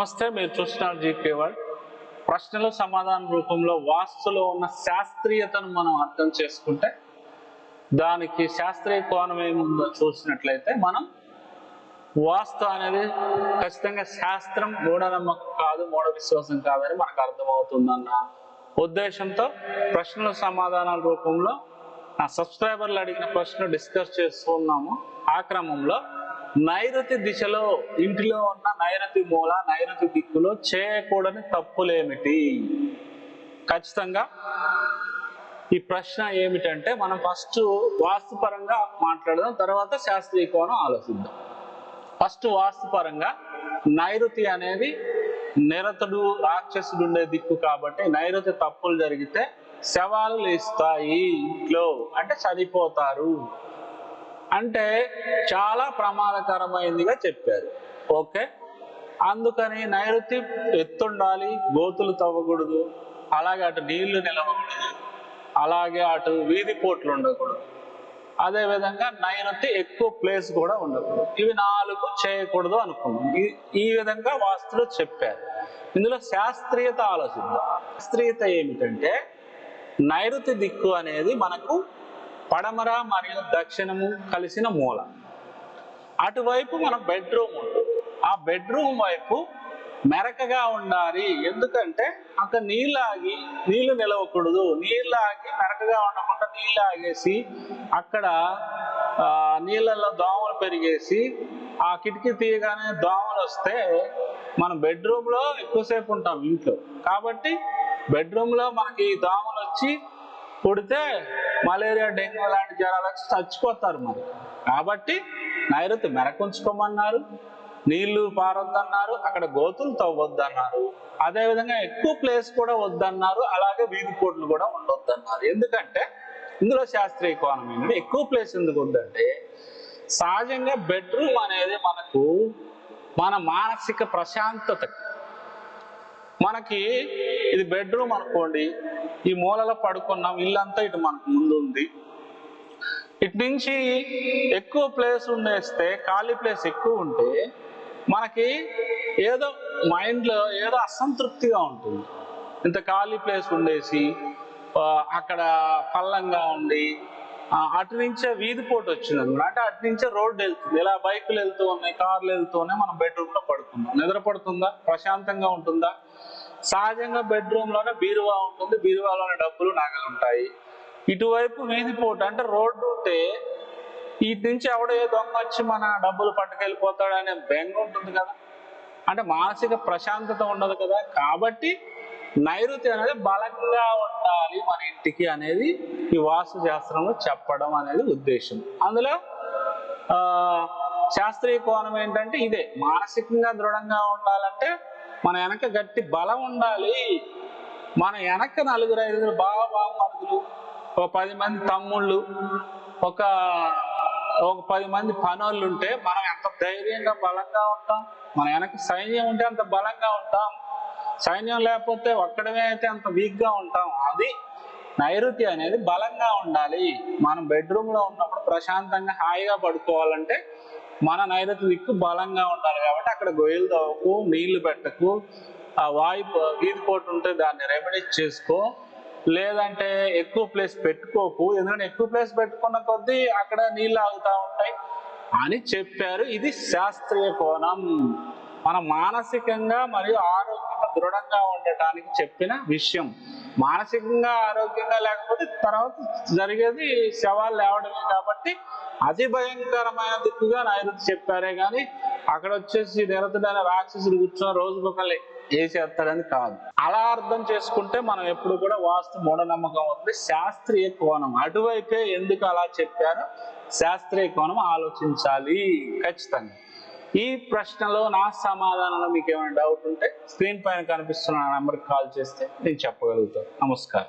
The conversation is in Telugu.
నమస్తే మీరు చూస్తున్నారు జీకే వర్డ్ ప్రశ్నల సమాధాన రూపంలో వాస్తులో ఉన్న శాస్త్రీయతను మనం అర్థం చేసుకుంటే దానికి శాస్త్రీయ కోణం ఏముందో చూసినట్లయితే మనం వాస్తు అనేది ఖచ్చితంగా శాస్త్రం మూఢనమ్మకం కాదు మూఢ విశ్వాసం కాదని మనకు అర్థమవుతుందన్న ఉద్దేశంతో ప్రశ్నల సమాధానాల రూపంలో నా సబ్స్క్రైబర్లు అడిగిన ప్రశ్న డిస్కస్ చేస్తున్నాము. ఆ క్రమంలో నైరుతి దిశలో ఇంటిలో ఉన్న నైరుతి మూల నైరుతి దిక్కులో చేయకూడని తప్పులేమిటి? ఖచ్చితంగా ఈ ప్రశ్న ఏమిటంటే మనం ఫస్ట్ వాస్తుపరంగా మాట్లాడదాం తర్వాత శాస్త్రీయ కోణం ఆలోచిద్దాం. ఫస్ట్ వాస్తుపరంగా నైరుతి అనేది నిరతుడు రాక్షసుడు ఉండే దిక్కు కాబట్టి నైరుతి తప్పులు జరిగితే శవాలు లేస్తాయి ఇంట్లో అంటే చనిపోతారు. అంటే చాలా ప్రమాదకరమైనదిగా చెప్పారు. ఓకే? అందుకని నైరుతి ఎత్తుండాలి గోతులు తవ్వకూడదు. అలాగే అటు నీళ్ళు నిలవకూడదు. అలాగే అటు వీధి పోట్లు ఉండకూడదు. అదే విధంగా నైరుతి ఎక్కువ ప్లేస్ కూడా ఉండకూడదు. ఇవి నాలుగు చేయకూడదు అనుకున్నాం. ఈ- ఈ విధంగా వాస్తులు చెప్పారు. ఇందులో శాస్త్రీయత ఆలోచిద్దాం. శాస్త్రీయత ఏమిటంటే నైరుతి దిక్కు అనేది మనకు పడమర మరియు దక్షిణము కలిసిన మూల. అటువైపు మన బెడ్రూమ్ ఉంటుంది. ఆ బెడ్రూమ్ వైపు మెరకగా ఉండాలి. ఎందుకంటే అక్కడ నీళ్ళు ఆగి నీళ్ళు నిలవకూడదు. నీళ్ళు ఆగి మెరకగా ఉండకుండా నీళ్ళు ఆగేసి అక్కడ నీళ్ళల్లో దోమలు పెరిగేసి ఆ కిటికీ తీయగానే దోమలు వస్తే మనం బెడ్రూమ్లో ఎక్కువసేపు ఉంటాం ఇంట్లో. కాబట్టి బెడ్రూమ్లో మనకి ఈ దోమలు వచ్చి పుడితే మలేరియా డెంగ్యూ లాంటి జ్వరాలు వచ్చి చచ్చిపోతారు మరి. కాబట్టి నైరుతి మెరకుంచుకోమన్నారు నీళ్ళు పారొద్దన్నారు అక్కడ గోతులు తవ్వద్దన్నారు. అదేవిధంగా ఎక్కువ ప్లేస్ కూడా వద్దన్నారు అలాగే వీధి కోట్లు కూడా ఉండొద్దన్నారు. ఎందుకంటే ఇందులో శాస్త్రీయ కోణం ఏంటంటే ఎక్కువ ప్లేస్ ఎందుకు ఉందంటే సహజంగా బెడ్రూమ్ అనేది మనకు మన మానసిక ప్రశాంతతకి మనకి ఇది బెడ్రూమ్ అనుకోండి ఈ మూలలో పడుకున్నాం ఇల్లంతా ఇటు మనకు ముందు ఉంది ఇటు నుంచి ఎక్కువ ప్లేస్ ఉండేస్తే ఖాళీ ప్లేస్ ఎక్కువ ఉంటే మనకి ఏదో మైండ్లో ఏదో అసంతృప్తిగా ఉంటుంది. ఇంత ఖాళీ ప్లేస్ ఉండేసి అక్కడ పల్లంగా ఉండి అటు నుంచే వీధి పోటు వచ్చింది అనమాట. అంటే అటు నుంచే రోడ్డు వెళ్తుంది. ఇలా బైకులు వెళ్తూ ఉన్నాయి కార్లు వెళ్తూనే మనం బెడ్రూమ్లో పడుకుందాం. నిద్ర పడుతుందా? ప్రశాంతంగా ఉంటుందా? సహజంగా బెడ్రూమ్లోనే బీరువా ఉంటుంది. బీరువాలోనే డబ్బులు నగలు ఉంటాయి. ఇటువైపు వీధి పోటు అంటే రోడ్డు ఉంటే ఇటు నుంచి ఎవడో ఏ దొంగ వచ్చి మన డబ్బులు పట్టుకెళ్ళిపోతాడు అనే బెంగ ఉంటుంది కదా. అంటే మానసిక ప్రశాంతత ఉండదు కదా. కాబట్టి నైరుతి అనేది బలంగా ఉండాలి మన ఇంటికి అనేది ఈ వాస్తు శాస్త్రంలో చెప్పడం అనేది ఉద్దేశం. అందులో శాస్త్రీయ కోణం ఏంటంటే ఇదే. మానసికంగా దృఢంగా ఉండాలంటే మన వెనక గట్టి బలం ఉండాలి. మన వెనక నలుగురు ఐదుగురు బాగా బామరుదులు ఒక పది మంది తమ్ముళ్ళు ఒక ఒక పది మంది పనోళ్ళు ఉంటే మనం ఎంత ధైర్యంగా బలంగా ఉంటాం? మన వెనక సైన్యం ఉంటే అంత బలంగా ఉంటాం. సైన్యం లేకపోతే ఒక్కడమే అయితే అంత వీక్గా ఉంటాం. అది నైరుతి అనేది బలంగా ఉండాలి. మనం బెడ్రూమ్లో ఉన్నప్పుడు ప్రశాంతంగా హాయిగా పడుకోవాలంటే మన నైరుతి దిక్కు బలంగా ఉండాలి కాబట్టి అక్కడ గొయ్యలు తవ్వకు నీళ్ళు పెట్టకు ఆ వాయు వీధి పోటు ఉంటే దాన్ని రెమెడీస్ చేసుకో. లేదంటే ఎక్కువ ప్లేస్ పెట్టుకోకు. ఎందుకంటే ఎక్కువ ప్లేస్ పెట్టుకున్న కొద్దీ అక్కడ నీళ్ళు ఆగుతూ ఉంటాయి అని చెప్పారు. ఇది శాస్త్రీయ కోణం. మన మానసికంగా మరియు ఆరోగ్యం దృఢంగా ఉండటానికి చెప్పిన విషయం. మానసికంగా ఆరోగ్యంగా లేకపోతే తర్వాత జరిగేది శవాలు లేవడమే కాబట్టి అతి భయంకరమైన దిక్కుగా నైరుతి చెప్పారే కానీ అక్కడ వచ్చేసి నిరతుడైన రాక్షసుడు కూర్చొని రోజుకొకళ్ళు వేసేస్తాడని కాదు. అలా అర్థం చేసుకుంటే మనం ఎప్పుడు కూడా వాస్తు మూఢనమ్మకం ఉంది. శాస్త్రీయ కోణం. అటువైపే ఎందుకు అలా చెప్పారో శాస్త్రీయ కోణం ఆలోచించాలి. ఖచ్చితంగా. ఈ ప్రశ్నలో నా సమాధానంలో మీకు ఏమైనా డౌట్ ఉంటే స్క్రీన్ పైన కనిపిస్తున్న నెంబర్కి కాల్ చేస్తే నేను చెప్పగలుగుతాను నమస్కారం.